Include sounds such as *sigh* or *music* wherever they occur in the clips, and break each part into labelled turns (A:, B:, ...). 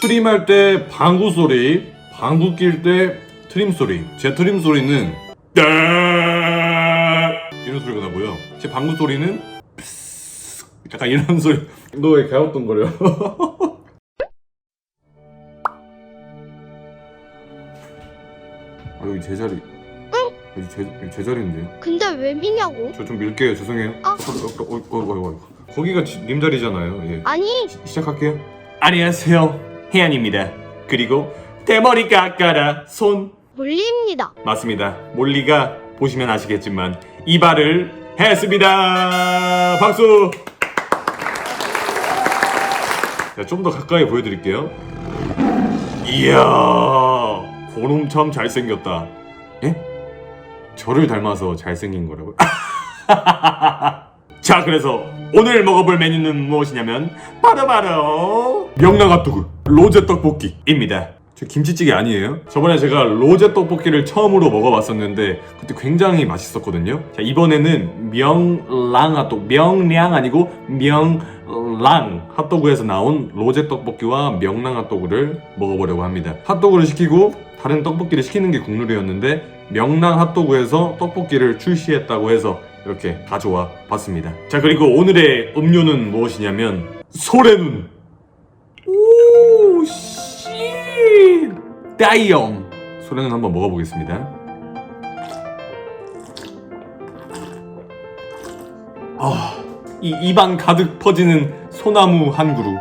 A: 트림 할 때 방구 소리, 방구 낄 때 트림 소리. 제 트림 소리는 따 이런 소리가 나고요. 제 방구 소리는 약간 이런 소리. *laughs* 너 왜 갸우뚱거려? *laughs* 아 여기 제 자리. 여기 제, 여기 제 자리인데요.
B: 근데 왜 미냐고?
A: 저 좀 밀게요. 죄송해요.
B: 아.
A: 어, 어, 어, 어, 어, 어. 거기가 지- 님 자리잖아요. 예.
B: 아니
A: 시, 시작할게요. 안녕하세요. 혜안입니다. 그리고 대머리 깎아라 손
B: 몰리입니다.
A: 맞습니다. 몰리가 보시면 아시겠지만 이발을 했습니다. 박수. 좀 더 가까이 보여드릴게요. 이야, 고놈 참 잘생겼다. 예? 저를 닮아서 잘생긴 거라고? *laughs* 자, 그래서 오늘 먹어볼 메뉴는 무엇이냐면 바로바로 명랑핫도그 로제 떡볶이입니다. 저 김치찌개 아니에요? 저번에 제가 로제 떡볶이를 처음으로 먹어봤었는데 그때 굉장히 맛있었거든요. 자 이번에는 명랑 핫도그 명량 아니고 명랑 핫도그에서 나온 로제 떡볶이와 명랑 핫도그를 먹어보려고 합니다. 핫도그를 시키고 다른 떡볶이를 시키는 게 국룰이었는데 명랑 핫도그에서 떡볶이를 출시했다고 해서 이렇게 가져와 봤습니다. 자 그리고 오늘의 음료는 무엇이냐면 소래 눈. 오 씨. 다이엄. 소래 눈 한번 먹어보겠습니다. 아, 이 입안 가득 퍼지는 소나무 한 그루.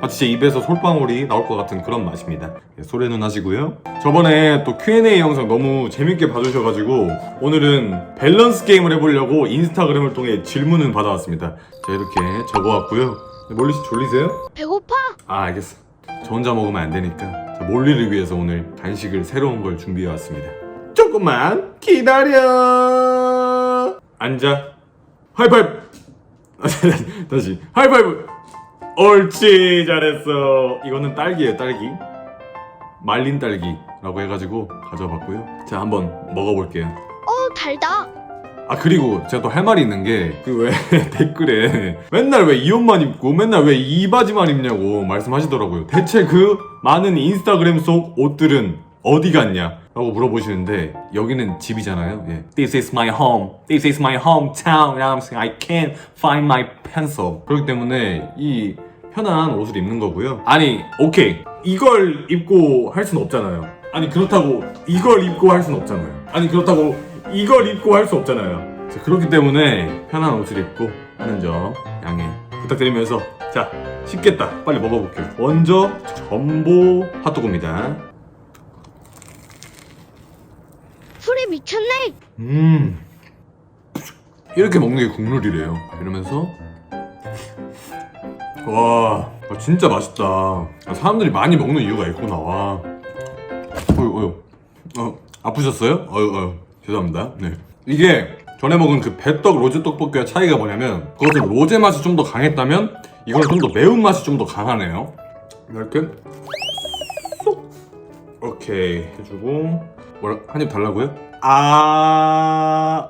A: 마치 제 입에서 솔방울이 나올 것 같은 그런 맛입니다. 예, 소래눈 하시고요. 저번에 또 Q&A 영상 너무 재밌게 봐주셔가지고 오늘은 밸런스 게임을 해보려고 인스타그램을 통해 질문을 받아왔습니다. 자 이렇게 적어왔고요. 몰리 씨 졸리세요?
B: 배고파?
A: 아 알겠어. 저 혼자 먹으면 안 되니까 자, 몰리를 위해서 오늘 간식을 새로운 걸 준비해 왔습니다. 조금만 기다려. 앉아. 하이파이브. *laughs* 다시 하이파이브. 옳지 잘했어. 이거는 딸기예요 딸기. 말린 딸기라고 해가지고 가져봤고요. 자 한번 먹어볼게요.
B: 어 달다.
A: 아 그리고 제가 또 할 말이 있는 게 그 왜 *laughs* 댓글에 맨날 왜 이 옷만 입고 맨날 왜 이 바지만 입냐고 말씀하시더라고요. 대체 그 많은 인스타그램 속 옷들은 어디 갔냐? 라고 물어보시는데 여기는 집이잖아요. 예. This is my home. This is my hometown. And I'm saying I can't find my pencil. 그렇기 때문에 이 편한 옷을 입는 거고요. 아니 오케이 이걸 입고 할 수는 없잖아요. 아니 그렇다고 이걸 입고 할 수는 없잖아요. 아니 그렇다고 이걸 입고 할 수 없잖아요. 자, 그렇기 때문에 편한 옷을 입고 하는 점 양해 부탁드리면서 자 쉽겠다 빨리 먹어볼게요. 먼저 전보 핫도그입니다.
B: 술이 미쳤네.
A: 음 이렇게 먹는 게 국룰이래요. 이러면서 와 아, 진짜 맛있다. 아, 사람들이 많이 먹는 이유가 있구나. 와. 어유 어유 어 아프셨어요? 어유 어유 죄송합니다. 네 이게 전에 먹은 그 배떡 로제 떡볶이와 차이가 뭐냐면 그것은 로제 맛이 좀 더 강했다면 이거는 좀더 매운 맛이 좀 더 강하네요. 이렇게 쏙 오케이 해주고 뭐라 한 입 달라고요? 아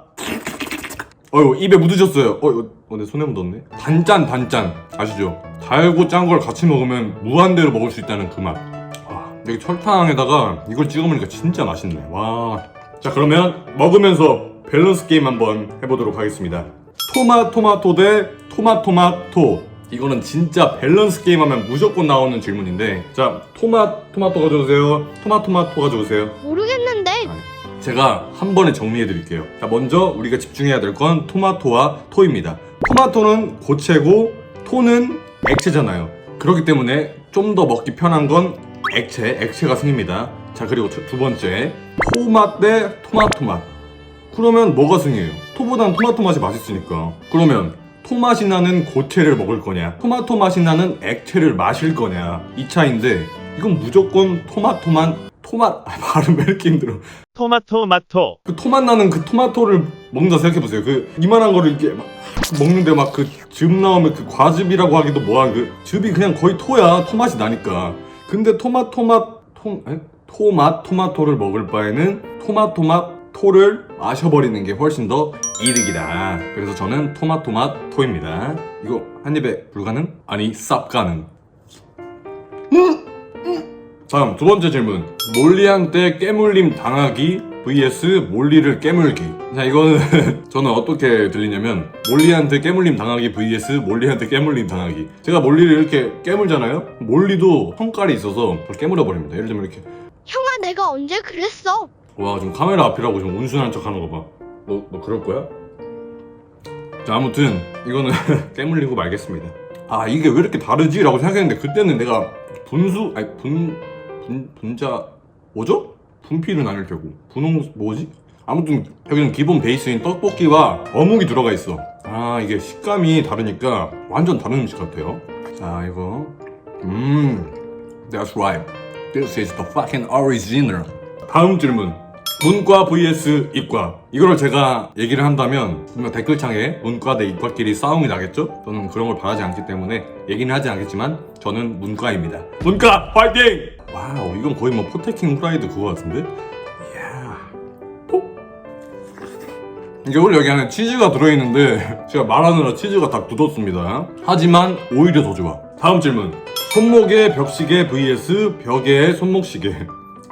A: 어유 입에 묻으셨어요. 어 이거 어, 내 손에 묻었네. 단짠 단짠 아시죠? 달고 짠 걸 같이 먹으면 무한대로 먹을 수 있다는 그 맛. 와, 여기 철탕에다가 이걸 찍어 먹으니까 진짜 맛있네. 와. 자 그러면 먹으면서 밸런스 게임 한번 해보도록 하겠습니다. 토마토마토 대 토마토마토. 이거는 진짜 밸런스 게임 하면 무조건 나오는 질문인데 자 토마 토마토 가져오세요. 토마토마토 가져오세요.
B: 모르겠는데.
A: 제가 한 번에 정리해 드릴게요. 자, 먼저 우리가 집중해야 될 건 토마토와 토입니다. 토마토는 고체고 토는 액체잖아요. 그렇기 때문에 좀 더 먹기 편한 건 액체, 액체가 승입니다. 자, 그리고 두, 두 번째. 토맛 대 토마토 맛. 그러면 뭐가 승이에요? 토보단 토마토 맛이 맛있으니까. 그러면 토맛이 나는 고체를 먹을 거냐? 토마토 맛이 나는 액체를 마실 거냐? 이 차인데 이건 무조건 토마토만 토맛 아, 발음 왜 이렇게 힘들어?
C: 토마토 마토
A: 그 토맛 나는 그 토마토를 먹는다 생각해 보세요. 그 이만한 거를 이렇게 막 먹는데 막 그 즙 나오면 그 과즙이라고 하기도 뭐한 그 즙이 그냥 거의 토야. 토맛이 나니까. 근데 토마토맛 토 에? 토맛 토마토를 먹을 바에는 토마토맛 토를 마셔버리는 게 훨씬 더 이득이다. 그래서 저는 토마토맛 토입니다. 이거 한 입에 불가능? 아니 쌉 가능. 음, 음, 다음 두 번째 질문. 몰리한테 깨물림 당하기 vs 몰리를 깨물기. 자 이거는 *laughs* 저는 어떻게 들리냐면 몰리한테 깨물림 당하기 vs 몰리한테 깨물림 당하기. 제가 몰리를 이렇게 깨물잖아요. 몰리도 성깔이 있어서 그걸 깨물어 버립니다. 예를 들면 이렇게
B: 형아 내가 언제 그랬어?
A: 와 지금 카메라 앞이라고 지금 온순한 척 하는 거 봐. 너, 너 그럴 거야? 자 아무튼 이거는 *laughs* 깨물리고 말겠습니다. 아 이게 왜 이렇게 다르지? 라고 생각했는데 그때는 내가 분수 아니 분, 분 분자 뭐죠? 분필은 아닐 테고 분홍 뭐지? 아무튼 여기는 기본 베이스인 떡볶이와 어묵이 들어가 있어. 아 이게 식감이 다르니까 완전 다른 음식 같아요. 자 이거 음 That's right. This is the fucking original. 다음 질문. 문과 vs 이과. 이거를 제가 얘기를 한다면 분명 댓글창에 문과 대 이과끼리 싸움이 나겠죠? 저는 그런 걸 바라지 않기 때문에 얘기는 하지 않겠지만 저는 문과입니다. 문과 파이팅! 와우 이건 거의 뭐 포테킹 후라이드 그거 같은데? 이야. 폭. 이게 원래 여기 안에 치즈가 들어있는데 *laughs* 제가 말하느라 치즈가 다 굳었습니다. 하지만 오히려 더 좋아. 다음 질문. 손목에 벽시계 vs 벽에 손목시계.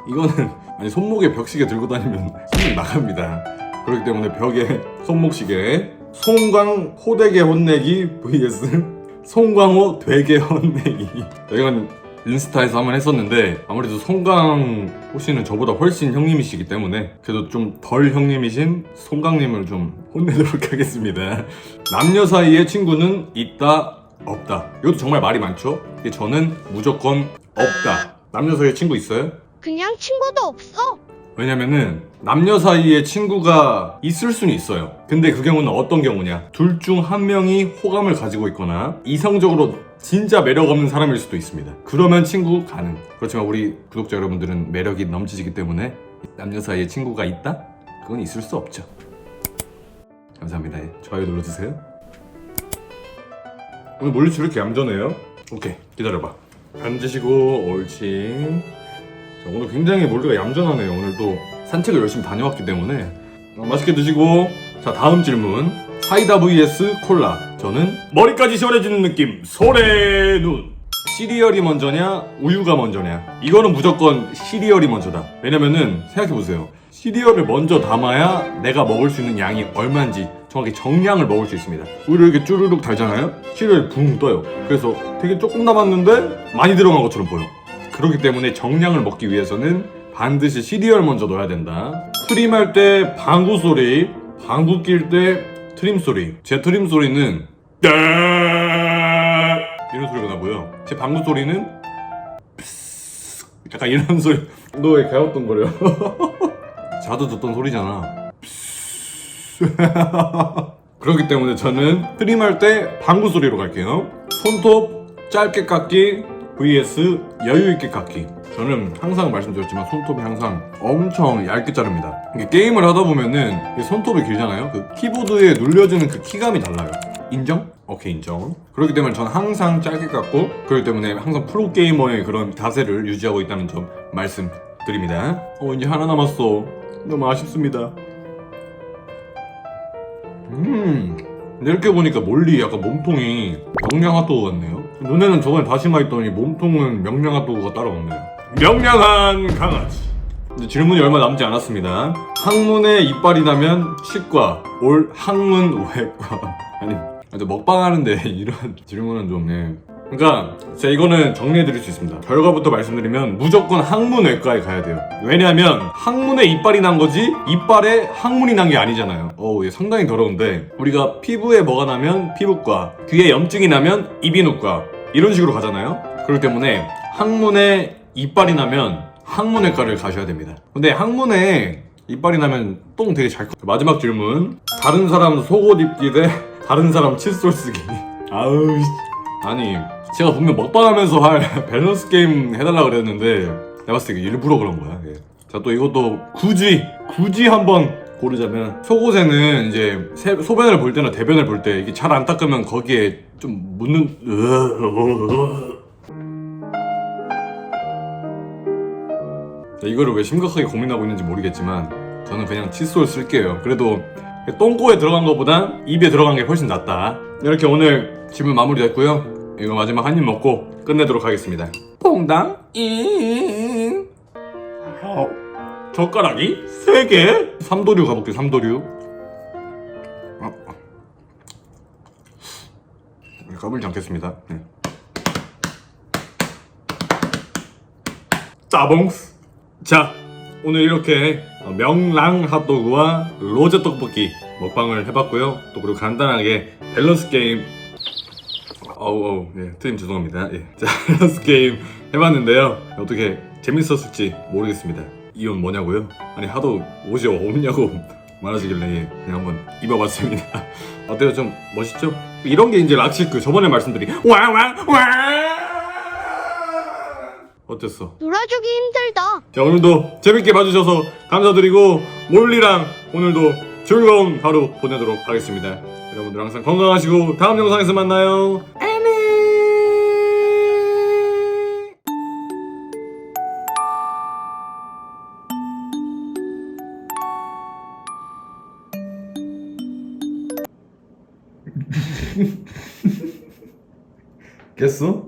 A: 이거는 아니 손목에 벽시계 들고 다니면 *laughs* 손목 나갑니다. 그렇기 때문에 벽에 손목시계. 송광 호되게 혼내기 vs 송광호 되게 혼내기. *laughs* 이건 인스타에서 한번 했었는데 아무래도 송강 호씨는 저보다 훨씬 형님이시기 때문에 그래도 좀 덜 형님이신 송강님을 좀 혼내도록 *laughs* 하겠습니다. 남녀 사이에 친구는 있다 없다. 이것도 정말 말이 많죠. 근데 저는 무조건 없다. 남녀 사이에 친구 있어요?
B: 그냥 친구도 없어.
A: 왜냐면은 남녀 사이에 친구가 있을 수는 있어요. 근데 그 경우는 어떤 경우냐? 둘 중 한 명이 호감을 가지고 있거나 이성적으로 진짜 매력 없는 사람일 수도 있습니다. 그러면 친구 가능. 그렇지만 우리 구독자 여러분들은 매력이 넘치시기 때문에 남녀 사이에 친구가 있다? 그건 있을 수 없죠. 감사합니다. 좋아요 눌러주세요. 오늘 몰리치 왜 이렇게 얌전해요? 오케이 기다려봐. 앉으시고 옳지. 자, 오늘 굉장히 몰리가 얌전하네요. 오늘도 산책을 열심히 다녀왔기 때문에. 어, 맛있게 드시고. 자 다음 질문. 사이다 vs 콜라. 저는 머리까지 시원해지는 느낌. 소래 눈. 시리얼이 먼저냐 우유가 먼저냐? 이거는 무조건 시리얼이 먼저다. 왜냐면은 생각해보세요. 시리얼을 먼저 담아야 내가 먹을 수 있는 양이 얼마인지 정확히 정량을 먹을 수 있습니다. 우유를 이렇게 쭈르륵 달잖아요? 시리얼이 붕 떠요. 그래서 되게 조금 남았는데 많이 들어간 것처럼 보여 그렇기 때문에 정량을 먹기 위해서는 반드시 시리얼 먼저 넣어야 된다. 트림할 때 방구 소리, 방구 낄 때 트림 소리. 제 트림 소리는 따 이런 소리가 나고요. 제 방구 소리는 약간 이런 소리. 너왜 개어떤 거려? *laughs* 자주 듣던 소리잖아. *laughs* 그렇기 때문에 저는 트림할 때 방구 소리로 갈게요. 손톱 짧게 깎기 vs 여유 있게 깎기. 저는 항상 말씀드렸지만 손톱이 항상 엄청 얇게 자릅니다. 이게 게임을 하다 보면은 이 손톱이 길잖아요. 그 키보드에 눌려지는 그 키감이 달라요. 인정? 오케이 인정. 그렇기 때문에 저는 항상 짧게 깎고 그렇기 때문에 항상 프로 게이머의 그런 자세를 유지하고 있다는 점 말씀드립니다. 어 이제 하나 남았어. 너무 아쉽습니다. 음. 이렇게 보니까 몰리 약간 몸통이 명량 핫도그 같네요. 눈에는 저번에 다시마 있더니 몸통은 명량 핫도그가 따로 없네요. 명량한 강아지. 질문이 얼마 남지 않았습니다. 항문에 이빨이 나면 치과, 올 항문 외과. *laughs* 아니, 근데 먹방 하는데 이런 질문은 좀, 네. 그러니까 제가 이거는 정리해 드릴 수 있습니다. 결과부터 말씀드리면 무조건 항문외과에 가야 돼요. 왜냐하면 항문에 이빨이 난 거지 이빨에 항문이 난 게 아니잖아요. 어우, 얘 상당히 더러운데 우리가 피부에 뭐가 나면 피부과, 귀에 염증이 나면 이비인후과 이런 식으로 가잖아요. 그렇기 때문에 항문에 이빨이 나면 항문외과를 가셔야 됩니다. 근데 항문에 이빨이 나면 똥 되게 잘 커. 마지막 질문. 다른 사람 속옷 입기 대 다른 사람 칫솔 쓰기. *laughs* 아우, 씨. 아니, 제가 분명 먹방하면서 할 *laughs* 밸런스 게임 해달라 그랬는데 내가 봤을 때 일부러 그런 거야. 예. 자, 또 이것도 굳이, 굳이 한번 고르자면 속옷에는 이제 세- 소변을 볼 때나 대변을 볼 때 이게 잘 안 닦으면 거기에 좀 묻는 자, 이거를 왜 심각하게 고민하고 있는지 모르겠지만 저는 그냥 칫솔 쓸게요. 그래도 똥꼬에 들어간 것보단 입에 들어간 게 훨씬 낫다. 이렇게 오늘 질문 마무리됐고요. 이거 마지막 한 입 먹고 끝내도록 하겠습니다. 퐁! 퐁당 잉 어, 젓가락이 3개? 삼도류 가볼게요 삼도류 아, 아. 까불지 않겠습니다 네. 따봉스 자 오늘 이렇게 명랑 핫도그와 로제 떡볶이 먹방을 해봤고요 또 그리고 간단하게 밸런스 게임 어우 어우 예 트림 죄송합니다 예. *laughs* 자 밸런스 게임 해봤는데요 어떻게 재밌었을지 모르겠습니다 이옷 뭐냐고요? 아니 하도 옷이 없냐고 *laughs* 말하시길래 예, 그냥 한번 입어봤습니다 *laughs* 어때요 좀 멋있죠? 이런 게 이제 락시크 저번에 말씀드린 와와와 어땠어?
B: 놀아주기 힘들다.
A: 자 오늘도 재밌게 봐주셔서 감사드리고 몰리랑 오늘도 즐거운 하루 보내도록 하겠습니다 여러분들 항상 건강하시고 다음 영상에서 만나요 깼어?